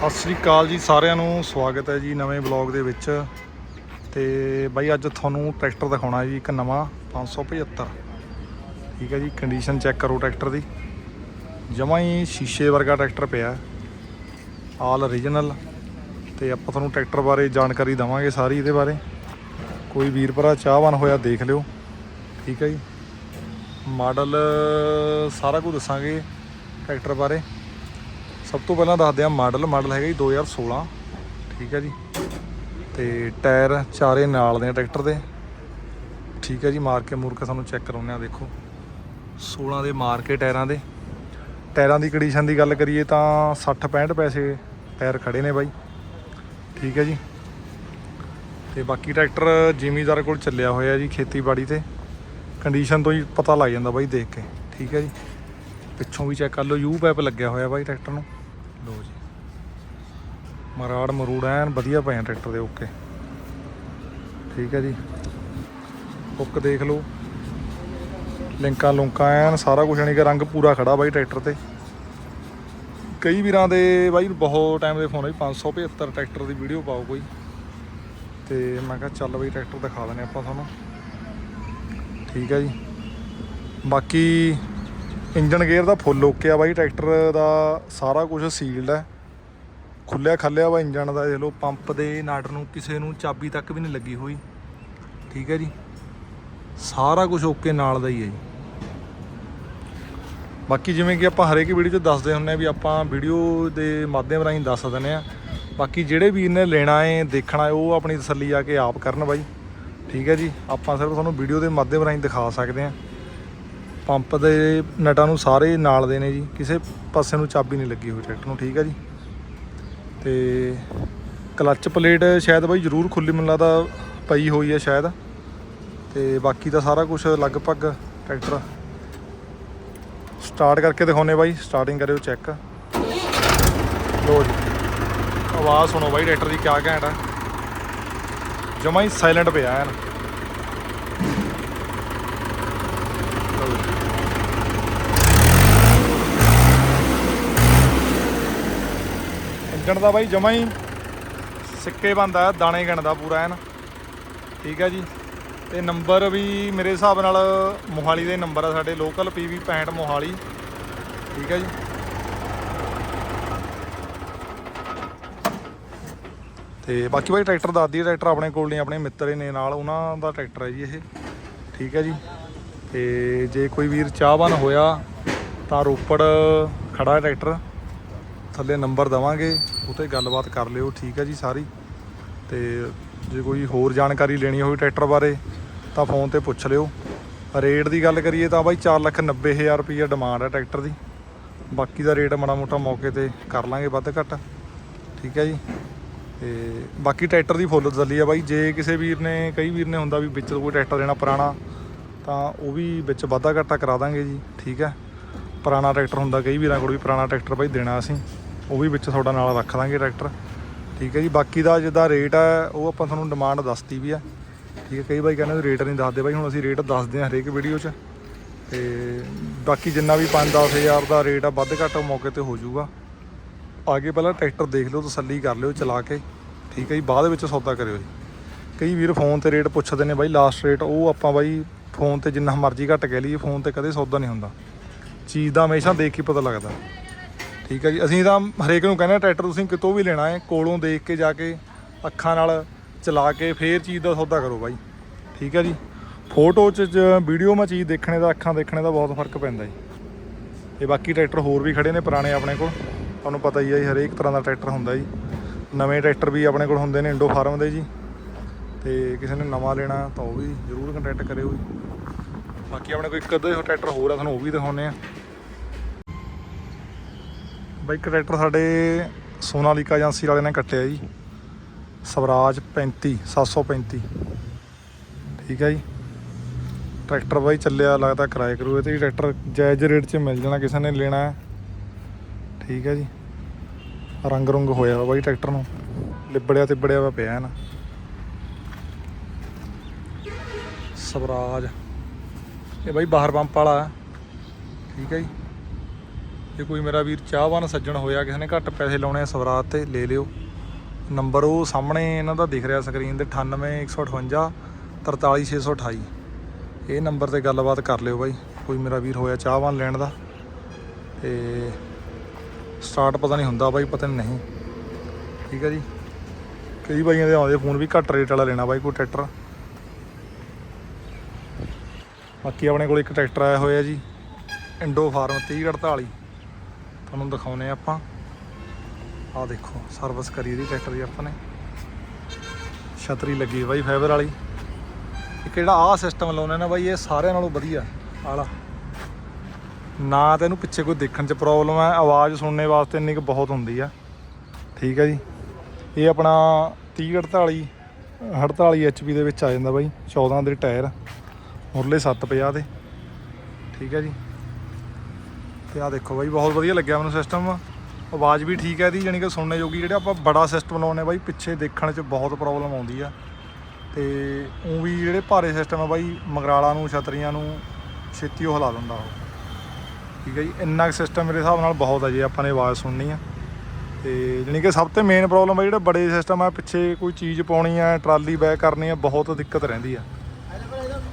ਸਤਿ ਸ੍ਰੀ ਅਕਾਲ ਜੀ ਸਾਰਿਆਂ ਨੂੰ, ਸਵਾਗਤ ਹੈ ਜੀ ਨਵੇਂ ਬਲੌਗ ਦੇ ਵਿੱਚ। ਤੇ ਬਾਈ, ਅੱਜ ਤੁਹਾਨੂੰ ਟਰੈਕਟਰ ਦਿਖਾਉਣਾ ਜੀ, ਇੱਕ ਨਵਾਂ 575 ਠੀਕ ਹੈ ਜੀ ਕੰਡੀਸ਼ਨ ਚੈੱਕ ਕਰੋ ਟਰੈਕਟਰ ਦੀ। ਜਮਾਂ ਹੀ ਸ਼ੀਸ਼ੇ ਵਰਗਾ ਟਰੈਕਟਰ ਪਿਆ ਆਲ origignal ਤੇ ਆਪਾਂ ਤੁਹਾਨੂੰ ਟਰੈਕਟਰ ਬਾਰੇ ਜਾਣਕਾਰੀ ਦਵਾਂਗੇ ਸਾਰੀ ਇਹਦੇ ਬਾਰੇ। ਕੋਈ ਵੀਰ ਭਰਾ ਚਾਹਵਾਨ ਹੋਇਆ ਦੇਖ ਲਿਓ। ਠੀਕ ਹੈ ਜੀ। ਮਾਡਲ ਸਾਰਾ ਕੁਝ ਦੱਸਾਂਗੇ ਟਰੈਕਟਰ ਬਾਰੇ। ਸਭ ਤੋਂ ਪਹਿਲਾਂ ਦੱਸਦੇ ਆ ਮਾਡਲ ਮਾਡਲ ਹੈਗਾ ਜੀ 2016 ਠੀਕ ਹੈ ਜੀ। ਤੇ ਟਾਇਰ ਚਾਰੇ ਨਾਲ ਦੇ ਆ ਟਰੈਕਟਰ ਦੇ। ਠੀਕ ਹੈ ਜੀ ਮਾਰ ਕੇ ਮੂਰ ਕੇ ਸਾਨੂੰ ਚੈੱਕ ਕਰਾਉਂਦੇ ਆ ਦੇਖੋ। 16 ਦੇ ਮਾਰ ਕੇ ਟਾਇਰਾਂ ਦੇ। ਟਾਇਰਾਂ ਦੀ ਕੰਡੀਸ਼ਨ ਦੀ ਗੱਲ ਕਰੀਏ ਤਾਂ 60 65 ਪੈਸੇ ਟਾਇਰ ਖੜੇ ਨੇ ਬਾਈ। ਠੀਕ ਹੈ ਜੀ। ਤੇ ਬਾਕੀ ਟਰੈਕਟਰ ਜ਼ਿਮੀਦਾਰ ਕੋਲ ਚੱਲਿਆ ਹੋਇਆ ਜੀ ਖੇਤੀਬਾੜੀ ਤੇ। ਕੰਡੀਸ਼ਨ ਤੋਂ ਹੀ ਪਤਾ ਲੱਗ ਜਾਂਦਾ ਬਾਈ ਦੇਖ ਕੇ। ਠੀਕ ਹੈ ਜੀ। ਪਿੱਛੋਂ ਵੀ ਚੈੱਕ ਕਰ ਲਓ ਯੂ ਪੈਪ ਲੱਗਿਆ ਹੋਇਆ ਬਾਈ ਟਰੈਕਟਰ ਨੂੰ। ਲੋ ਜੀ। ਮਰਾੜ ਮਰੂੜ ਐਨ ਵਧੀਆ ਪਏ ਆ ਟਰੈਕਟਰ ਦੇ ਓਕੇ। ਠੀਕ ਹੈ ਜੀ। ਹੁੱਕ ਦੇਖ ਲਓ। ਲਿੰਕਾਂ ਲੁੰਕਾਂ ਐਨ, ਸਾਰਾ ਕੁਝ ਯਾਨੀ ਕਿ ਰੰਗ ਪੂਰਾ ਖੜਾ ਬਾਈ ਟਰੈਕਟਰ ਤੇ। ਕਈ ਵੀਰਾਂ ਦੇ ਬਾਈ ਬਹੁਤ ਟਾਈਮ ਦੇ ਫੋਨ ਆਈ 575 ਟਰੈਕਟਰ ਦੀ ਵੀਡੀਓ ਪਾਓ ਕੋਈ। ਤੇ ਮੈਂ ਕਿਹਾ ਚੱਲ ਬਈ ਟਰੈਕਟਰ ਦਿਖਾ ਦਿੰਦੇ ਆਪਾਂ ਤੁਹਾਨੂੰ। ਠੀਕ ਹੈ ਜੀ। ਬਾਕੀ ਇੰਜਨ ਗੇਅਰ ਦਾ ਫੁੱਲ ਓਕੇ ਆ ਬਾਈ, ਟਰੈਕਟਰ ਦਾ ਸਾਰਾ ਕੁਝ ਸੀਲਡ ਹੈ ਖੁੱਲਿਆ ਖੱਲਿਆ ਵਾ ਇੰਜਨ ਦਾ, ਦੇਖ ਲਓ, ਪੰਪ ਦੇ ਨਾਟ ਨੂੰ ਕਿਸੇ ਨੂੰ ਚਾਬੀ ਤੱਕ ਵੀ ਨਹੀਂ ਲੱਗੀ ਹੋਈ। ਠੀਕ ਹੈ ਜੀ। ਸਾਰਾ ਕੁਝ ਓਕੇ ਨਾਲ ਦਾ ਹੀ ਹੈ ਜੀ। ਬਾਕੀ ਜਿਵੇਂ ਕਿ ਆਪਾਂ ਹਰੇਕ ਵੀਡੀਓ 'ਚ ਦੱਸਦੇ ਹੁੰਨੇ ਆ ਵੀ ਆਪਾਂ ਵੀਡੀਓ ਦੇ ਮਾਧਿਅਮ ਰਾਹੀਂ ਦੱਸ ਦਿੰਦੇ ਆ। ਬਾਕੀ ਜਿਹੜੇ ਵੀਰ ਨੇ ਲੈਣਾ ਏ ਦੇਖਣਾ ਏ ਉਹ ਆਪਣੀ ਤਸੱਲੀ ਆ ਕੇ ਆਪ ਕਰਨ ਬਾਈ। ਠੀਕ ਹੈ ਜੀ। ਆਪਾਂ ਸਿਰਫ ਤੁਹਾਨੂੰ ਵੀਡੀਓ ਦੇ ਮਾਧਿਅਮ ਰਾਹੀਂ ਦਿਖਾ ਸਕਦੇ ਆ। ਪੰਪ ਦੇ ਨਟਾਂ ਨੂੰ ਸਾਰੇ ਨਾਲ ਦੇ ਨੇ ਜੀ। ਕਿਸੇ ਪਾਸੇ ਨੂੰ ਚਾਬੀ ਨਹੀਂ ਲੱਗੀ ਹੋਈ, ਟਰੈਕਟਰ ਨੂੰ, ਠੀਕ ਆ ਜੀ। ਤੇ ਕਲੱਚ ਪਲੇਟ ਸ਼ਾਇਦ ਬਾਈ ਜ਼ਰੂਰ ਖੁੱਲੀ ਮੈਨੂੰ ਲੱਗਦਾ ਪਈ ਹੋਈ ਹੈ ਸ਼ਾਇਦ। ਤੇ ਬਾਕੀ ਤਾਂ ਸਾਰਾ ਕੁਝ ਲਗਭਗ ਟਰੈਕਟਰ ਸਟਾਰਟ ਕਰਕੇ ਦਿਖਾਉਨੇ ਬਾਈ, ਸਟਾਰਟਿੰਗ ਕਰਿਓ ਚੈੱਕ। ਲੋ ਜੀ, ਆਵਾਜ਼ ਸੁਣੋ ਬਾਈ, ਟਰੈਕਟਰ ਦੀ ਕਿਆ ਘੈਂਟ ਹੈ ਜਮਾ ਹੀ ਸਾਇਲੈਂਟ ਪਿਆ ਐਨ। ਲਓ ਦਾ ਬਾਈ ਜਮਾ ਹੀ ਸਿੱਕੇ ਬੰਦਾ ਦਾਣੇ ਗਿਣਦਾ ਪੂਰਾ ਐਨ। ਠੀਕ ਹੈ ਜੀ। ਤੇ ਨੰਬਰ ਵੀ ਮੇਰੇ ਹਿਸਾਬ ਨਾਲ ਮੋਹਾਲੀ ਦੇ ਨੰਬਰ ਆ ਸਾਡੇ ਲੋਕਲ ਪੀਵੀ 65 ਮੋਹਾਲੀ। ਠੀਕ ਹੈ ਜੀ। ਤੇ ਬਾਕੀ ਬਾਈ ਟਰੈਕਟਰ ਦਾਦੀ ਟਰੈਕਟਰ ਆਪਣੇ ਕੋਲ ਨਹੀਂ, ਆਪਣੇ ਮਿੱਤਰ ਨੇ ਨਾਲ, ਉਹਨਾਂ ਦਾ ਟਰੈਕਟਰ ਹੈ ਜੀ ਇਹ। ਠੀਕ ਹੈ ਜੀ। ਤੇ ਜੇ ਕੋਈ ਵੀਰ ਚਾਹਵਾਨ ਹੋਇਆ ਤਾਂ ਰੋਪੜ ਖੜਾ ਟਰੈਕਟਰ। ਥੱਲੇ ਨੰਬਰ ਦਵਾਂਗੇ ਉਤੇ ਗੱਲਬਾਤ ਕਰ ਲਿਓ, ਠੀਕ ਹੈ ਜੀ ਸਾਰੀ। ਤੇ ਜੇ ਕੋਈ ਹੋਰ ਜਾਣਕਾਰੀ ਲੈਣੀ ਹੋਵੇ ਟਰੈਕਟਰ ਬਾਰੇ, ਤਾਂ ਫੋਨ ਤੇ ਪੁੱਛ ਲਿਓ। ਰੇਟ ਦੀ ਗੱਲ ਕਰੀਏ ਤਾਂ ਬਾਈ 490000 ਰੁਪਏ ਡਿਮਾਂਡ ਹੈ ਟਰੈਕਟਰ ਦੀ। ਬਾਕੀ ਦਾ ਰੇਟ ਮਾੜਾ ਮੋਟਾ ਮੌਕੇ ਤੇ ਕਰ ਲਾਂਗੇ ਵੱਧ ਘੱਟ। ਠੀਕ ਹੈ ਜੀ। ਤੇ ਬਾਕੀ ਟਰੈਕਟਰ ਦੀ ਫੁੱਲ ਤਸੱਲੀ ਆ ਬਾਈ। ਜੇ ਕਿਸੇ ਵੀਰ ਨੇ, ਕਈ ਵੀਰ ਨੇ ਹੁੰਦਾ ਵੀ ਵਿੱਚ ਕੋਈ ਟਰੈਕਟਰ ਲੈਣਾ ਪੁਰਾਣਾ, ਤਾਂ ਉਹ ਵੀ ਵਿੱਚ ਵਾਧਾ ਘਾਟਾ ਕਰਾ ਦਾਂਗੇ ਜੀ। ਠੀਕ ਹੈ। ਪੁਰਾਣਾ ਟਰੈਕਟਰ ਹੁੰਦਾ, ਕਈ ਵੀਰਾਂ ਕੋਲ ਵੀ ਪੁਰਾਣਾ ਟਰੈਕਟਰ ਬਾਈ ਦੇਣਾ ਅਸੀਂ। ਉਹ ਵੀ ਵਿੱਚ ਤੁਹਾਡਾ ਨਾਲ ਰੱਖ ਦਾਂਗੇ ਟਰੈਕਟਰ। ਠੀਕ ਹੈ ਜੀ, ਬਾਕੀ ਦਾ ਜਿੱਦਾਂ ਰੇਟ ਹੈ ਉਹ ਆਪਾਂ ਤੁਹਾਨੂੰ ਡਿਮਾਂਡ ਦੱਸਤੀ ਵੀ ਹੈ ਠੀਕ ਹੈ, ਕਈ ਵਾਰੀ ਕਹਿੰਦੇ ਰੇਟ ਨਹੀਂ ਦੱਸਦੇ ਬਾਈ, ਹੁਣ ਅਸੀਂ ਰੇਟ ਦੱਸਦੇ ਹਾਂ ਹਰੇਕ ਵੀਡੀਓ 'ਚ। ਤੇ ਬਾਕੀ ਜਿੰਨਾ ਵੀ 5-10 ਹਜ਼ਾਰ ਦਾ ਰੇਟ ਆ, ਵੱਧ ਘੱਟ ਮੌਕੇ ਤੇ ਹੋ ਜਾਊਗਾ। ਆਗੇ ਪਹਿਲਾਂ ਟਰੈਕਟਰ ਦੇਖ ਲਿਓ, ਤਸੱਲੀ ਕਰ ਲਿਓ, ਚਲਾ ਕੇ। ਠੀਕ ਹੈ ਜੀ, ਬਾਅਦ ਵਿੱਚ ਸੌਦਾ ਕਰਿਓ ਜੀ। ਕਈ ਵੀਰ ਫੋਨ ਤੇ ਰੇਟ ਪੁੱਛਦੇ ਨੇ ਬਾਈ ਲਾਸਟ ਰੇਟ ਉਹ ਆਪਾਂ ਬਾਈ, ਫੋਨ ਤੇ ਜਿੰਨਾ ਮਰਜ਼ੀ ਘੱਟ ਕਹਿ ਲਈਏ, ਫੋਨ ਤੇ ਕਦੇ ਸੌਦਾ ਨਹੀਂ ਹੁੰਦਾ। ਚੀਜ਼ ਦਾ ਹਮੇਸ਼ਾ ਦੇਖ ਕੇ ਪਤਾ ਲੱਗਦਾ। ਠੀਕ ਹੈ ਜੀ, ਅਸੀਂ ਤਾਂ ਹਰੇਕ ਨੂੰ ਕਹਿੰਦੇ ਟਰੈਕਟਰ ਤੁਸੀਂ ਕਿਤੋਂ ਵੀ ਲੈਣਾ ਹੈ, ਕੋਲੋਂ ਦੇਖ ਕੇ ਜਾ ਕੇ, ਅੱਖਾਂ ਨਾਲ ਚਲਾ ਕੇ ਫੇਰ ਚੀਜ਼ ਦਾ ਸੌਦਾ ਕਰੋ ਬਾਈ। ਠੀਕ ਹੈ ਜੀ, ਫੋਟੋ 'ਚ ਵੀਡੀਓ 'ਮਾ ਚੀਜ਼ ਦੇਖਣੇ ਦਾ, ਅੱਖਾਂ ਦੇਖਣੇ ਦਾ ਬਹੁਤ ਫ਼ਰਕ ਪੈਂਦਾ ਜੀ। ਤੇ ਬਾਕੀ ਟਰੈਕਟਰ ਹੋਰ ਵੀ ਖੜੇ ਨੇ ਪੁਰਾਣੇ ਆਪਣੇ ਕੋਲ। ਤੁਹਾਨੂੰ ਪਤਾ ਹੀ ਹੈ ਜੀ, ਹਰੇਕ ਤਰ੍ਹਾਂ ਦਾ ਟਰੈਕਟਰ ਹੁੰਦਾ ਜੀ। ਨਵੇਂ ਟਰੈਕਟਰ ਵੀ ਆਪਣੇ ਕੋਲ ਹੁੰਦੇ ਨੇ, ਇੰਡੋ ਫਾਰਮ ਦੇ ਜੀ। ਤੇ ਕਿਸੇ ਨੇ ਨਵਾਂ ਲੈਣਾ ਤਾਂ ਉਹ ਵੀ ਜ਼ਰੂਰ ਕੰਟੈਕਟ ਕਰਿਓ ਜੀ। ਬਾਕੀ ਆਪਣੇ ਕੋਈ ਇੱਕ ਅੱਧਾ ਟਰੈਕਟਰ ਹੋਰ ਆ, ਤੁਹਾਨੂੰ ਉਹ ਵੀ ਦਿਖਾਉਂਦੇ ਆ ਬਾਈ ਇੱਕ ਟਰੈਕਟਰ ਸਾਡੇ ਸੋਨਾਲੀਕਾ ਏਜੰਸੀ ਵਾਲੇ ਨੇ ਕੱਟਿਆ ਜੀ। ਸਵਰਾਜ 35 735 ਠੀਕ ਹੈ ਜੀ। ਟਰੈਕਟਰ ਬਾਈ ਚੱਲਿਆ, ਲੱਗਦਾ ਕਿਰਾਏ ਕਰੂਏ ਤੇ ਟਰੈਕਟਰ ਜਾਇਜ਼ ਰੇਟ 'ਚ ਮਿਲ ਜਾਣਾ, ਕਿਸੇ ਨੇ ਲੈਣਾ ਹੈ। ਠੀਕ ਹੈ ਜੀ। ਰੰਗ ਰੁੰਗ ਹੋਇਆ ਵਾ ਬਾਈ ਟਰੈਕਟਰ ਨੂੰ। ਲਿਬੜਿਆ ਤੇ ਬੜਿਆ ਵਾ ਪਿਆ ਨਾ। ਸਵਰਾਜ ਇਹ ਬਾਈ ਬਾਹਰ ਪੰਪ ਵਾਲਾ ਠੀਕ ਹੈ ਜੀ। ਜੇ ਕੋਈ ਮੇਰਾ ਵੀਰ ਚਾਹਵਾਨ ਸੱਜਣ ਹੋਇਆ, ਕਿਸੇ ਨੇ ਘੱਟ ਪੈਸੇ ਲਾਉਣੇ ਆ ਸਵਰਾਤ ਤੇ ਲੈ ਲਿਓ। ਨੰਬਰ ਉਹ ਸਾਹਮਣੇ ਇਹਨਾਂ ਦਾ ਦਿਖ ਰਿਹਾ ਸਕਰੀਨ ਤੇ 98158 43628 ਇਹ ਨੰਬਰ ਤੇ ਗੱਲਬਾਤ ਕਰ ਲਿਓ ਬਾਈ, ਕੋਈ ਮੇਰਾ ਵੀਰ ਹੋਇਆ ਚਾਹਵਾਨ ਲੈਣ ਦਾ। ਤੇ ਸਟਾਰਟ ਪਤਾ ਨਹੀਂ ਹੁੰਦਾ ਬਾਈ, ਪਤਾ ਨਹੀਂ। ਠੀਕ ਹੈ ਜੀ। ਕਈ ਬਾਈਆਂ ਦੇ ਆਉਂਦੇ ਫੋਨ ਵੀ ਘੱਟ ਰੇਟ ਵਾਲਾ ਲੈਣਾ ਬਾਈ ਕੋਈ ਟਰੈਕਟਰ ਬਾਕੀ ਆਪਣੇ ਕੋਲ ਇੱਕ ਟਰੈਕਟਰ ਆਇਆ ਹੋਇਆ ਜੀ, ਇੰਡੋ ਫਾਰਮ 3048 ਤੁਹਾਨੂੰ ਦਿਖਾਉਨੇ ਆ ਆਪਾਂ। ਆਹ ਦੇਖੋ ਸਰਵਿਸ ਕਰੀ ਦੀ ਟਰੈਕਟਰ ਦੀ ਆਪਾਂ ਨੇ। ਛਤਰੀ ਲੱਗੀ ਬਾਈ ਫਾਈਬਰ ਵਾਲੀ। ਇੱਕ ਜਿਹੜਾ ਆਹ ਸਿਸਟਮ ਲਾਉਣਾ ਨਾ ਬਾਈ, ਇਹ ਸਾਰਿਆਂ ਨਾਲੋਂ ਵਧੀਆ, ਆਲਾ। ਨਾ ਤਾਂ ਇਹਨੂੰ ਪਿੱਛੇ ਕੋਈ ਦੇਖਣ 'ਚ ਪ੍ਰੋਬਲਮ ਹੈ, ਆਵਾਜ਼ ਸੁਣਨੇ ਵਾਸਤੇ ਇੰਨੀ ਕੁ ਬਹੁਤ ਹੁੰਦੀ ਆ। ਠੀਕ ਹੈ ਜੀ। ਇਹ ਆਪਣਾ 3048 48 HP ਦੇ ਵਿੱਚ ਆ ਜਾਂਦਾ ਬਾਈ 14 ਦੇ ਟਾਇਰ। ਮੁਰਲੇ 750 ਦੇ ਠੀਕ ਹੈ ਜੀ। ਤੇ ਆ ਦੇਖੋ ਬਾਈ, ਬਹੁਤ ਵਧੀਆ ਲੱਗਿਆ ਮੈਨੂੰ ਸਿਸਟਮ ਆਵਾਜ਼ ਵੀ ਠੀਕ ਹੈ ਇਹਦੀ ਯਾਨੀ ਕਿ ਸੁਣਨੇ ਜੋਗੀ ਜਿਹੜੇ ਆਪਾਂ ਬੜਾ ਸਿਸਟਮ ਲਾਉਨੇ ਬਾਈ, ਪਿੱਛੇ ਦੇਖਣ 'ਚ ਬਹੁਤ ਪ੍ਰੋਬਲਮ ਆਉਂਦੀ ਆ। ਤੇ ਉਹ ਵੀ ਜਿਹੜੇ ਭਾਰੇ ਸਿਸਟਮ ਆ ਬਾਈ, ਮਗਰਾਲਾ ਨੂੰ, ਛਤਰੀਆਂ ਨੂੰ, ਛੇਤੀ ਉਹ ਹਿਲਾ ਦਿੰਦਾ ਉਹ। ਠੀਕ ਹੈ ਜੀ, ਇੰਨਾ ਕੁ ਸਿਸਟਮ ਮੇਰੇ ਹਿਸਾਬ ਨਾਲ ਬਹੁਤ ਹੈ ਜੇ, ਆਪਾਂ ਨੇ ਆਵਾਜ਼ ਸੁਣਨੀ ਆ। ਤੇ ਜਾਣੀ ਕਿ ਸਭ ਤੋਂ ਮੇਨ ਪ੍ਰੋਬਲਮ ਆ ਜਿਹੜਾ ਬੜੇ ਸਿਸਟਮ ਆ, ਪਿੱਛੇ ਕੋਈ ਚੀਜ਼ ਪਾਉਣੀ ਆ, ਟਰਾਲੀ ਬੈਕ ਕਰਨੀ ਆ, ਬਹੁਤ ਦਿੱਕਤ ਰਹਿੰਦੀ ਆ।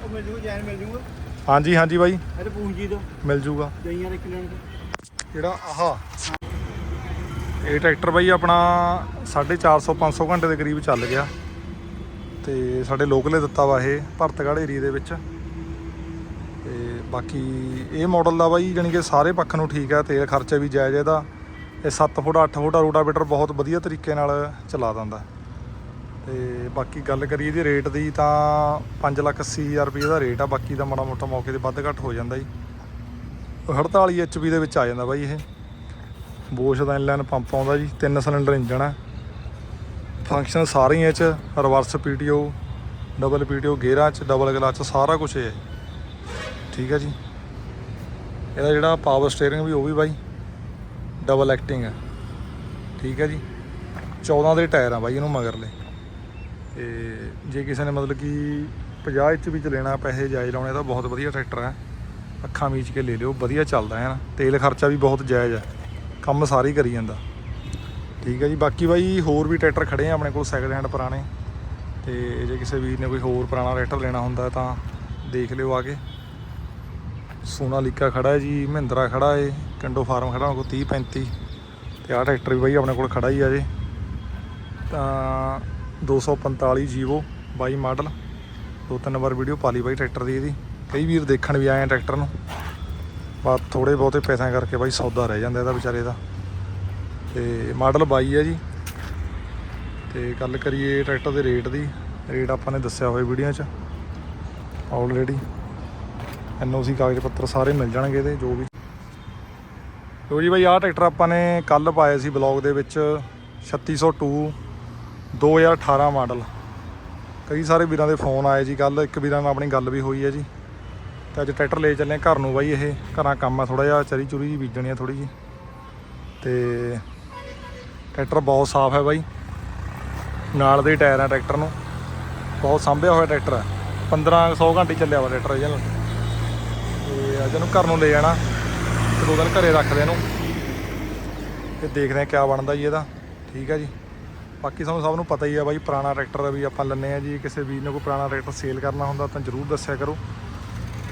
ਮਿਲ ਜੂਗਾ ਜੈਨ ਮਿਲ ਜੂਗਾ ਹਾਂਜੀ ਹਾਂਜੀ ਬਾਈ। ਇਹਦੇ ਪੂੰਜੀ ਤੋਂ ਮਿਲ ਜੂਗਾ ਜਈਆਂ ਦੇ ਕਿਲੋ ਤੋਂ ਜਿਹੜਾ ਆਹ ਇਹ ਟਰੈਕਟਰ ਬਾਈ ਆਪਣਾ 450 500 ਘੰਟੇ ਦੇ ਕਰੀਬ ਚੱਲ ਗਿਆ ਤੇ ਸਾਡੇ ਲੋਕਲੇ ਦਿੱਤਾ ਵਾ ਇਹ ਭਰਤਗੜ੍ਹ ਏਰੀਆ ਦੇ ਵਿੱਚ ਤੇ ਬਾਕੀ ਇਹ ਮਾਡਲ ਦਾ ਬਾਈ ਜਾਣੀ ਕਿ ਸਾਰੇ ਪੱਖ ਨੂੰ ਠੀਕ ਹੈ ਤੇਲ ਖਰਚਾ ਵੀ ਜਾਇਜ਼ ਇਹਦਾ ਇਹ 7 ਫੁੱਟ 8 ਫੁੱਟ ਰੋਟਾਵੇਟਰ ਬਹੁਤ ਵਧੀਆ ਤਰੀਕੇ ਨਾਲ ਚਲਾ ਦਿੰਦਾ ਤੇ ਬਾਕੀ ਗੱਲ ਕਰੀਏ ਇਹਦੀ ਰੇਟ ਦੀ ਤਾਂ 580000 ਰੁਪਏ ਦਾ ਰੇਟ ਆ, ਬਾਕੀ ਦਾ ਮਾੜਾ ਮੋਟਾ ਮੌਕੇ ਤੇ ਵੱਧ ਘੱਟ ਹੋ ਜਾਂਦਾ ਜੀ। 48 ਐਚਪੀ ਦੇ ਵਿੱਚ ਆ ਜਾਂਦਾ ਬਾਈ ਇਹ। ਬੋਸ਼ ਦਾ ਇਨਲਾਈਨ ਪੰਪ ਆਉਂਦਾ ਜੀ, ਤਿੰਨ ਸਿਲੰਡਰ ਇੰਜਣ ਹੈ ਫੰਕਸ਼ਨ ਸਾਰੇ ਹੀ ਇਹ ਚ ਰਿਵਰਸ ਪੀਟੀਓ ਡਬਲ ਪੀਟੀਓ ਗੇਅਰਾਂ ਚ ਡਬਲ ਗਲਾਚ ਸਾਰਾ ਕੁਝ ਹੈ ਠੀਕ ਹੈ ਜੀ। ਇਹਦਾ ਜਿਹੜਾ ਪਾਵਰ ਸਟੀਅਰਿੰਗ ਵੀ ਉਹ ਵੀ ਬਾਈ ਡਬਲ ਐਕਟਿੰਗ ਹੈ ਠੀਕ ਹੈ ਜੀ। 14 ਦੇ ਟਾਇਰ ਆ ਬਾਈ ਇਹਨੂੰ ਮਗਰਲੇ। ਤੇ ਜੇ ਕਿਸੇ ਨੇ ਮਤਲਬ ਕਿ 50 ਇੰਚ ਵਿੱਚ ਲੈਣਾ, ਪੈਸੇ ਜਾਇਜ਼ ਲਾਉਣੇ, ਤਾਂ ਬਹੁਤ ਵਧੀਆ ਟਰੈਕਟਰ ਹੈ। ਅੱਖਾਂ ਮੀਚ ਕੇ ਲੈ ਲਿਓ, ਵਧੀਆ ਚੱਲਦਾ ਹੈ ਨਾ। ਤੇਲ ਖਰਚਾ ਵੀ ਬਹੁਤ ਜਾਇਜ਼ ਹੈ। ਕੰਮ ਸਾਰੇ ਹੀ ਕਰੀ ਜਾਂਦਾ। ਠੀਕ ਹੈ ਜੀ, ਬਾਕੀ ਬਾਈ ਹੋਰ ਵੀ ਟਰੈਕਟਰ ਖੜੇ ਆ ਆਪਣੇ ਕੋਲ ਸੈਕਿੰਡ ਹੈਂਡ ਪੁਰਾਣੇ। ਤੇ ਜੇ ਕਿਸੇ ਵੀਰ ਨੇ ਕੋਈ ਹੋਰ ਪੁਰਾਣਾ ਟਰੈਕਟਰ ਲੈਣਾ ਹੁੰਦਾ ਤਾਂ ਦੇਖ ਲਿਓ ਆ ਕੇ। ਸੋਨਾਲੀਕਾ ਖੜਾ ਹੈ ਜੀ, ਮਹਿੰਦਰਾ ਖੜਾ ਹੈ ਕੰਡੋ ਫਾਰਮ ਖੜਾ ਕੋ 30 35 ਤੇ ਆਹ ਟਰੈਕਟਰ ਵੀ ਬਾਈ ਆਪਣੇ ਕੋਲ ਖੜਾ ਹੀ ਆ ਜੇ। ਤਾਂ 245 ਜੀਵੋ 22 ਮਾਡਲ, ਦੋ ਤਿੰਨ ਵਾਰ ਵੀਡੀਓ ਪਾ ਲਈ ਬਾਈ ਟਰੈਕਟਰ ਦੀ ਇਹਦੀ। ਕਈ ਵੀਰ ਦੇਖਣ ਵੀ ਆਏ ਆ ਟਰੈਕਟਰ ਨੂੰ। ਬਸ ਥੋੜੇ ਬਹੁਤੇ ਪੈਸਿਆਂ ਕਰਕੇ ਬਾਈ ਸੌਦਾ ਰਹਿ ਜਾਂਦਾ ਇਹਦਾ ਵਿਚਾਰੇ ਦਾ। ਤੇ ਮਾਡਲ 22 ਹੈ ਜੀ। ਤੇ ਗੱਲ ਕਰੀਏ ਟਰੈਕਟਰ ਦੇ ਰੇਟ ਦੀ, ਰੇਟ ਆਪਾਂ ਨੇ ਦੱਸਿਆ ਹੋਇਆ ਵੀਡੀਓ 'ਚ। ਆਲਰੇਡੀ ਐਨਓਸੀ ਕਾਗਜ਼ ਪੱਤਰ ਸਾਰੇ ਮਿਲ ਜਾਣਗੇ ਇਹਦੇ, ਜੋ ਵੀ। ਲੋ ਜੀ ਬਾਈ, ਆਹ ਟਰੈਕਟਰ ਆਪਾਂ ਨੇ ਕੱਲ ਪਾਇਆ ਸੀ ਬਲੌਗ ਦੇ ਵਿੱਚ 3602 2018 ਮਾਡਲ। ਕਈ ਸਾਰੇ ਵੀਰਾਂ ਦੇ ਫੋਨ ਆਏ ਜੀ ਕੱਲ ਇੱਕ ਵੀਰਾਂ ਨਾਲ ਆਪਣੀ ਗੱਲ ਵੀ ਹੋਈ ਹੈ ਜੀ। ਤੇ ਅੱਜ ਟਰੈਕਟਰ ਲੈ ਚੱਲੇ ਘਰ ਨੂੰ ਬਾਈ ਇਹ, ਘਰਾਂ ਕੰਮ ਆ ਥੋੜਾ ਜਿਹਾ, ਚਰੀ ਚੁਰੀ ਜੀ ਬੀਜਣੀ ਆ ਥੋੜੀ ਜੀ। ਤੇ ਟਰੈਕਟਰ ਬਹੁਤ ਸਾਫ਼ ਹੈ ਬਾਈ। ਨਾਲ ਦੇ ਟਾਇਰ ਆ ਟਰੈਕਟਰ ਨੂੰ। ਬਹੁਤ ਸਾਂਭਿਆ ਹੋਇਆ ਟਰੈਕਟਰ ਹੈ 1500 ਘੰਟੇ ਚੱਲਿਆ ਵਾ ਟਰੈਕਟਰ ਇਹਦੇ ਨਾਲ। ਤੇ ਅੱਜ ਇਹਨੂੰ ਘਰ ਨੂੰ ਲੈ ਜਾਣਾ। ਤੇ ਦੋ ਦਿਨ ਘਰੇ ਰੱਖਦੇ ਇਹਨੂੰ। ਤੇ ਦੇਖਦੇ ਆ ਕਿਆ ਬਣਦਾ ਜੀ ਇਹਦਾ। ਠੀਕ ਹੈ ਜੀ। ਬਾਕੀ ਸਾਨੂੰ ਸਭ ਨੂੰ ਪਤਾ ਹੀ ਆ ਬਾਈ, ਪੁਰਾਣਾ ਟਰੈਕਟਰ ਵੀ ਆਪਾਂ ਲੈਂਦੇ ਆ ਜੀ, ਕਿਸੇ ਵੀਰ ਨੇ ਕੋਈ ਪੁਰਾਣਾ ਟਰੈਕਟਰ ਸੇਲ ਕਰਨਾ ਹੁੰਦਾ ਤਾਂ ਜਰੂਰ ਦੱਸਿਆ ਕਰੋ।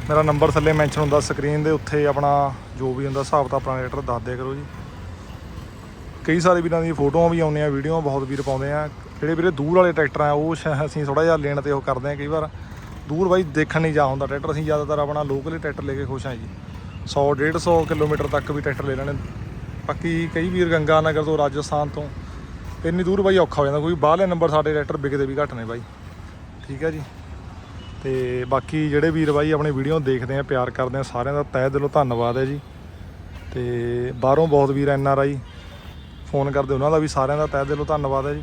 ਮੇਰਾ ਨੰਬਰ ਥੱਲੇ ਮੈਂਸ਼ਨ ਹੁੰਦਾ ਸਕਰੀਨ ਦੇ ਉੱਤੇ, ਆਪਣਾ ਜੋ ਵੀ ਹੁੰਦਾ ਹਿਸਾਬ ਤਾਂ ਪੁਰਾਣਾ ਟਰੈਕਟਰ ਦੱਸ ਦਿਆ ਕਰੋ ਜੀ। ਕਈ ਸਾਰੇ ਵੀਰਾਂ ਦੀਆਂ ਫੋਟੋਆਂ ਵੀ ਆਉਂਦੀਆਂ, ਵੀਡੀਓ ਬਹੁਤ ਵੀਰ ਪਾਉਂਦੇ ਆ। ਜਿਹੜੇ ਵੀਰੇ ਦੂਰ ਵਾਲੇ ਟਰੈਕਟਰ ਆ, ਉਹ ਸ਼ਾਇਦ ਅਸੀਂ ਥੋੜਾ ਜਿਹਾ ਲੈਣ ਤੇ ਉਹ ਕਰਦੇ ਆ ਕਈ ਵਾਰ। ਦੂਰ ਬਾਈ ਦੇਖਣ ਨਹੀਂ ਜਾ ਹੁੰਦਾ ਟਰੈਕਟਰ, ਅਸੀਂ ਜ਼ਿਆਦਾਤਰ ਆਪਣਾ ਲੋਕਲ ਹੀ ਟਰੈਕਟਰ ਲੈ ਕੇ ਖੁਸ਼ ਆ ਜੀ। 100 150 ਕਿਲੋਮੀਟਰ ਤੱਕ ਵੀ ਟਰੈਕਟਰ ਲੈ ਲੈਣੇ। ਬਾਕੀ ਕਈ ਵੀਰ ਗੰਗਾ ਨਗਰ ਤੋਂ, ਰਾਜਸਥਾਨ ਤੋਂ ਇੰਨੀ ਦੂਰ ਬਾਈ ਔਖਾ ਹੋ ਜਾਂਦਾ ਕੋਈ ਬਾਹਰਲੇ ਨੰਬਰ ਸਾਡੇ ਟਰੈਕਟਰ ਵਿਕਦੇ ਵੀ ਘੱਟ ਨੇ ਬਾਈ। ਠੀਕ ਹੈ ਜੀ। ਤੇ ਬਾਕੀ ਜਿਹੜੇ ਵੀਰ ਬਾਈ ਆਪਣੀ ਵੀਡੀਓ ਦੇਖਦੇ ਆ, ਪਿਆਰ ਕਰਦੇ ਆ, ਸਾਰਿਆਂ ਦਾ ਤਹਿ ਦਿਲੋਂ ਧੰਨਵਾਦ ਹੈ ਜੀ। ਤੇ ਬਾਹਰੋਂ ਬਹੁਤ ਵੀਰ ਐਨ ਆਰ ਆਈ ਫੋਨ ਕਰਦੇ, ਉਹਨਾਂ ਦਾ ਵੀ ਸਾਰਿਆਂ ਦਾ ਤਹਿ ਦਿਲੋਂ ਧੰਨਵਾਦ ਹੈ ਜੀ।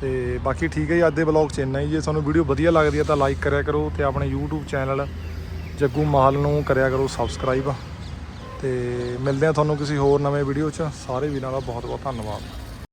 ਤੇ ਬਾਕੀ ਠੀਕ ਹੈ ਜੀ, ਅੱਜ ਦੇ ਬਲੌਗ 'ਚ ਇੰਨਾ ਹੀ ਜੇ। ਤੁਹਾਨੂੰ ਵੀਡੀਓ ਵਧੀਆ ਲੱਗਦੀ ਹੈ ਤਾਂ ਲਾਈਕ ਕਰਿਆ ਕਰੋ ਤੇ ਆਪਣੇ YouTube ਚੈਨਲ ਜੱਗੂ ਮਾਹਲ ਨੂੰ ਕਰਿਆ ਕਰੋ ਸਬਸਕ੍ਰਾਈਬ। ਤੇ ਮਿਲਦੇ ਆ ਤੁਹਾਨੂੰ ਕਿਸੇ ਹੋਰ ਨਵੇਂ ਵੀਡੀਓ 'ਚ। ਸਾਰੇ ਵੀਰਾਂ ਦਾ ਬਹੁਤ ਬਹੁਤ ਧੰਨਵਾਦ।